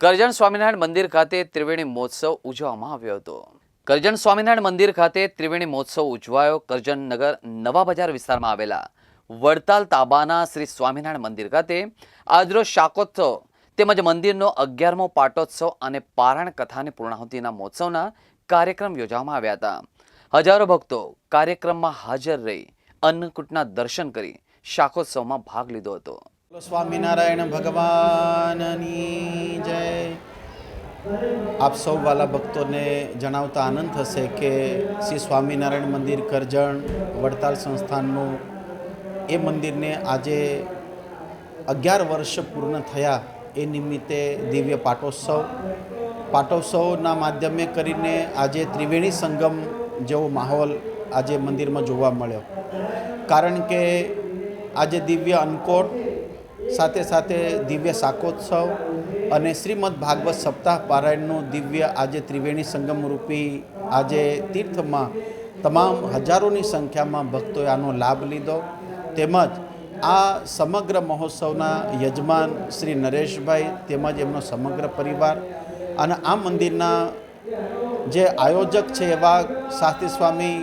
કરજણ સ્વામિનારાયણ મંદિર ખાતે ત્રિવેણી મહોત્સવ ઉજવવામાં આવ્યો હતો. કરજણ સ્વામિનારાયણ મંદિર ખાતે ત્રિવેણી મહોત્સવ ઉજવાયો કરજણ નવા બજાર વિસ્તારમાં આવેલા વડતાલ તાબાના શ્રી સ્વામિનારાયણ મંદિર ખાતે આજરોજ શાકોત્સવ તેમજ મંદિરનો અગિયારમો પાટોત્સવ અને પારાયણ કથાની પૂર્ણાહુતિના મહોત્સવના કાર્યક્રમ યોજવામાં આવ્યા હતા. હજારો ભક્તો કાર્યક્રમમાં હાજર રહી અન્નકૂટના દર્શન કરી શાકોત્સવમાં ભાગ લીધો હતો. સ્વામિનારાયણ ભગવાનની જય. આપ સૌ વાલા ભક્તોને જણાવતા આનંદ થશે કે શ્રી સ્વામિનારાયણ મંદિર કરજણ વડતાલ સંસ્થાનનું એ મંદિરને આજે અગિયાર વર્ષ પૂર્ણ થયા એ નિમિત્તે દિવ્ય પાટોત્સવ. પાટોત્સવના માધ્યમે કરીને આજે ત્રિવેણી સંગમ જેવો માહોલ આજે મંદિરમાં જોવા મળ્યો. કારણ કે આજે દિવ્ય અન્નકોટ સાથે સાથે દિવ્ય શાકોત્સવ અને શ્રીમદ ભાગવત સપ્તાહ પારાયણનું દિવ્ય આજે ત્રિવેણી સંગમ રૂપી આજે તીર્થમાં તમામ હજારોની સંખ્યામાં ભક્તોએ આનો લાભ લીધો. તેમજ આ સમગ્ર મહોત્સવના યજમાન શ્રી નરેશભાઈ તેમજ એમનો સમગ્ર પરિવાર અને આ મંદિરના જે આયોજક છે એવા શાસ્ત્રી સ્વામી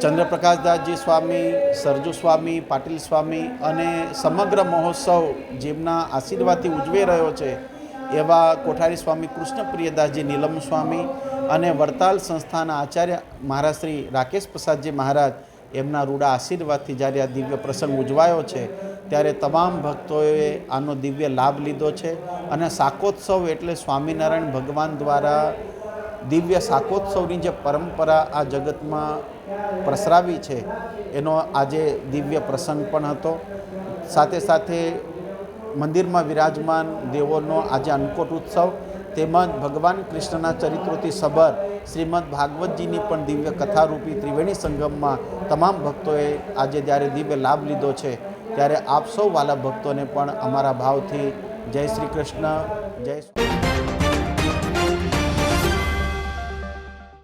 ચંદ્રપ્રકાશદાસજી સ્વામી, સરજુ સ્વામી, પાટીલ સ્વામી અને સમગ્ર મહોત્સવ જેમના આશીર્વાદથી ઉજવી રહ્યો છે, એવા કોઠારી સ્વામી કૃષ્ણપ્રિયદાસજી નીલમ સ્વામી અને વડતાલ સંસ્થાના આચાર્ય મહારાજ શ્રી રાકેશ પ્રસાદજી મહારાજ એમના રૂડા આશીર્વાદથી જ્યારે આ દિવ્ય પ્રસંગ ઉજવાયો છે, ત્યારે તમામ ભક્તોએ આનો દિવ્ય લાભ લીધો છે અને શાકોત્સવ એટલે સ્વામિનારાયણ ભગવાન દ્વારા દિવ્ય શાકોત્સવની જે પરંપરા આ જગતમાં પ્રસરાવી છે, એનો આજે દિવ્ય પ્રસંગ પણ હતો. સાથે સાથે મંદિરમાં વિરાજમાન દેવોનો આજે અન્નકોટ ઉત્સવ, તેમજ ભગવાન કૃષ્ણના ચરિત્રોથી સબર શ્રીમદ ભાગવતજીની પણ દિવ્ય કથારૂપી ત્રિવેણી સંગમમાં તમામ ભક્તોએ આજે જ્યારે દિવ્ય લાભ લીધો છે, ત્યારે આપ સૌ વાલા ભક્તોને પણ અમારા ભાવથી જય શ્રી કૃષ્ણ, જય સ્વામી